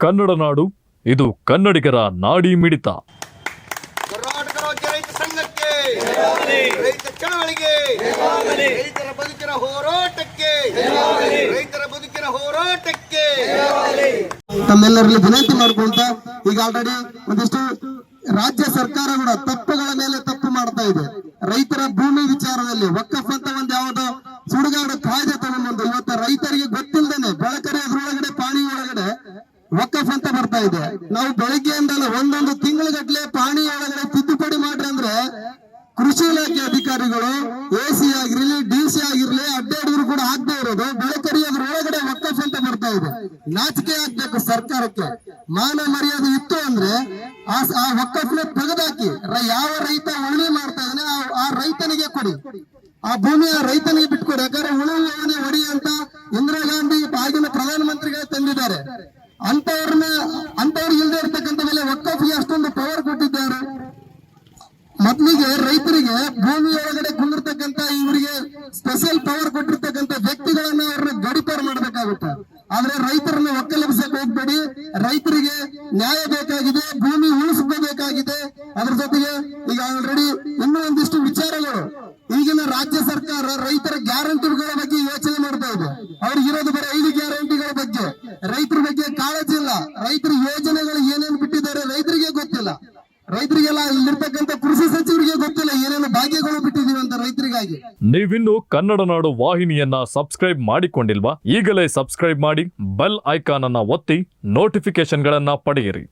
ಕನ್ನಡ ನಾಡು ಇದು ಕನ್ನಡಿಗರ ನಾಡಿ ಮಿಡಿತ. ಕರ್ನಾಟಕ ರಾಜ್ಯ ರೈತ ಸಂಘಕ್ಕೆ ರೈತ ಚಳವಳಿಗೆ ರೈತರ ಬದುಕಿನ ಹೋರಾಟಕ್ಕೆ ರೈತರ ಬದುಕಿನ ಹೋರಾಟಕ್ಕೆ. ತಮ್ಮೆಲ್ಲರಲ್ಲಿ ವಿನಂತಿ ಮಾಡ್ಕೊಂತ ಈಗ ಆಲ್ರೆಡಿ ಒಂದಿಷ್ಟು ರಾಜ್ಯ ಸರ್ಕಾರ ಕೂಡ ತಪ್ಪುಗಳ ಮೇಲೆ ತಪ್ಪು ಮಾಡ್ತಾ ಇದೆ. ರೈತರ ಭೂಮಿ ವಿಚಾರದಲ್ಲಿ ಒಕ್ಕಫ್ ಅಂತ ಒಂದ್ ಯಾವುದೋ ಸುಡುಗಾಡು ಕಾಯ್ದೆ ತಗೊಂಡ್ಬಂದು ಇವತ್ತು ರೈತರಿಗೆ ಗೊತ್ತಿಲ್ಲದೇನೆ ಒಳಗಡೆ ವಕ್ಕಫ್ ಅಂತ ಬರ್ತಾ ಇದೆ. ನಾವು ಬೆಳಗ್ಗೆಯಿಂದಲ್ಲ ಒಂದೊಂದು ತಿಂಗಳಗಟ್ಲೆ ಪಾಣಿ ಒಳಗಡೆ ತಿದ್ದುಪಡಿ ಮಾಡ್ರಿ ಅಂದ್ರೆ ಕೃಷಿ ಇಲಾಖೆ ಅಧಿಕಾರಿಗಳು ಎ ಸಿ ಆಗಿರ್ಲಿ, ಡಿ ಸಿ ಆಗಿರ್ಲಿ ಅಡ್ಡಾಡಿದ್ರು ಕೂಡ ಆಗ್ತಾ ಇರೋದು. ಬೆಳಕರಿ ಅದ್ರ ಒಳಗಡೆ ವಕ್ಕಫ್ ಅಂತ ಬರ್ತಾ ಇದೆ. ನಾಚಿಕೆ ಆಗ್ಬೇಕು ಸರ್ಕಾರಕ್ಕೆ. ಮಾನ ಮರ್ಯಾದೆ ಇತ್ತು ಅಂದ್ರೆ ಆ ವಕ್ಕಫ್ನ ತೆಗೆದಾಕಿ. ಯಾವ ರೈತ ಉಳುಮೆ ಮಾಡ್ತಾ ಇದ್ದಾನೆ, ಆ- ರೈತನಿಗೆ ಕೊಡಿ. ಆ ಭೂಮಿಯ ರೈತನಿಗೆ ಬಿಟ್ಕೊಡಿ. ಯಾಕಂದ್ರೆ ಉಳುವೆ ಹೊಡಿ ಅಂತ ಇಂದಿರಾ ಗಾಂಧಿ ಆಗಿನ ಪ್ರಧಾನಮಂತ್ರಿಗಳೇ ತಂದಿದ್ದಾರೆ. ಅಂತವ್ರನ್ನ, ಅಂತವ್ರು ಇಲ್ಲದೆ ಇರ್ತಕ್ಕಂಥ ಮೇಲೆ ಒಕ್ಕಫಿ ಅಷ್ಟೊಂದು ಪವರ್ ಕೊಟ್ಟಿದ್ದಾರೆ. ಮೊದ್ಲಿಗೆ ರೈತರಿಗೆ ಭೂಮಿ ಒಳಗಡೆ ಕುಂದಿರ್ತಕ್ಕಂತ ಇವರಿಗೆ ಸ್ಪೆಷಲ್ ಪವರ್ ಕೊಟ್ಟಿರ್ತಕ್ಕಂಥ ವ್ಯಕ್ತಿಗಳನ್ನ ಅವ್ರನ್ನ ಗಡಿಪಾರು ಮಾಡಬೇಕಾಗುತ್ತೆ. ಆದ್ರೆ ರೈತರನ್ನ ಒಕ್ಕಲೆಬ್ಸಕ್ ಹೋಗ್ಬೇಡಿ. ರೈತರಿಗೆ ನ್ಯಾಯ ಬೇಕಾಗಿದೆ, ಭೂಮಿ ಉಳಿಸ್ಕೋಬೇಕಾಗಿದೆ. ಅದ್ರ ಜೊತೆಗೆ ಈಗ ಆಲ್ರೆಡಿ ಇನ್ನೂ ಒಂದಿಷ್ಟು ವಿಚಾರಗಳು. ಈಗಿನ ರಾಜ್ಯ ಸರ್ಕಾರ ರೈತರ ಗ್ಯಾರಂಟಿಗಳ ಬಗ್ಗೆ ಯೋಚನೆ ಮಾಡ್ತಾ ಇದೆ. ಅವ್ರಿಗೆ ಇರೋದು ಬರೀ ಐದು ಗ್ಯಾರಂಟಿಗಳ ರೈತರ ಯೋಜನೆಗಳು ಏನೇನು ಬಿಟ್ಟಿದ್ದಾರೆ ರೈತರಿಗೆ ಗೊತ್ತಿಲ್ಲ. ರೈತರಿಗೆಲ್ಲ ಇಲ್ಲಿರ್ತಕ್ಕಂಥ ಕೃಷಿ ಸಚಿವರಿಗೆ ಗೊತ್ತಿಲ್ಲ ಏನೇನು ಭಾಗ್ಯಗಳು ಬಿಟ್ಟಿದ್ದೀವಿ ಅಂತ ರೈತರಿಗಾಗಿ. ನೀವಿನ್ನು ಕನ್ನಡ ನಾಡು ವಾಹಿನಿಯನ್ನ ಸಬ್ಸ್ಕ್ರೈಬ್ ಮಾಡಿಕೊಂಡಿಲ್ವಾ? ಈಗಲೇ ಸಬ್ಸ್ಕ್ರೈಬ್ ಮಾಡಿ, ಬೆಲ್ ಐಕಾನ್ ಅನ್ನ ಒತ್ತಿ ನೋಟಿಫಿಕೇಶನ್ಗಳನ್ನ ಪಡೆಯಿರಿ.